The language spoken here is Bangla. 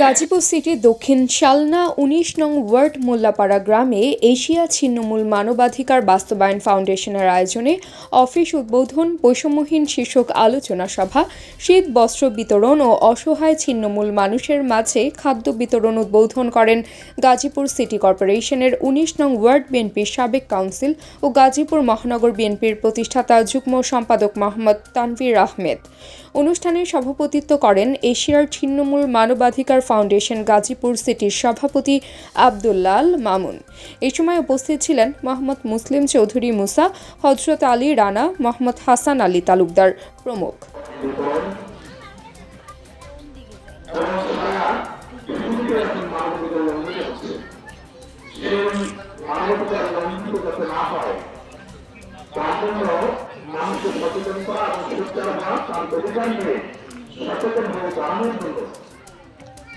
গাজীপুর সিটির দক্ষিণ শালনা উনিশ নং ওয়ার্ড মোল্লাপাড়া গ্রামে এশিয়া ছিন্নমূল মানবাধিকার বাস্তবায়ন ফাউন্ডেশনের আয়োজনে অফিস উদ্বোধন বৈষম্যহীন শীর্ষক আলোচনা সভা, শীত বস্ত্র বিতরণ ও অসহায় ছিন্নমূল মানুষের মাঝে খাদ্য বিতরণ উদ্বোধন করেন গাজীপুর সিটি কর্পোরেশনের উনিশ নং ওয়ার্ড বিএনপির সাবেক কাউন্সিল ও গাজীপুর মহানগর বিএনপির প্রতিষ্ঠাতা যুগ্ম সম্পাদক মোহাম্মদ তানভীর আহমেদ। অনুষ্ঠানে সভাপতিত্ব করেন এশিয়ার ছিন্নমূল মানবাধিকার ফাউন্ডেশন গাজীপুর সিটির সভাপতি আবদুল্লাল মামুন। এই সময় উপস্থিত ছিলেন মোহাম্মদ মুসলিম চৌধুরী মুসা হজরত আলী রানা, মোহাম্মদ হাসান আলী তালুকদার প্রমুখ। মানুষকে সচেতন করা এবং তার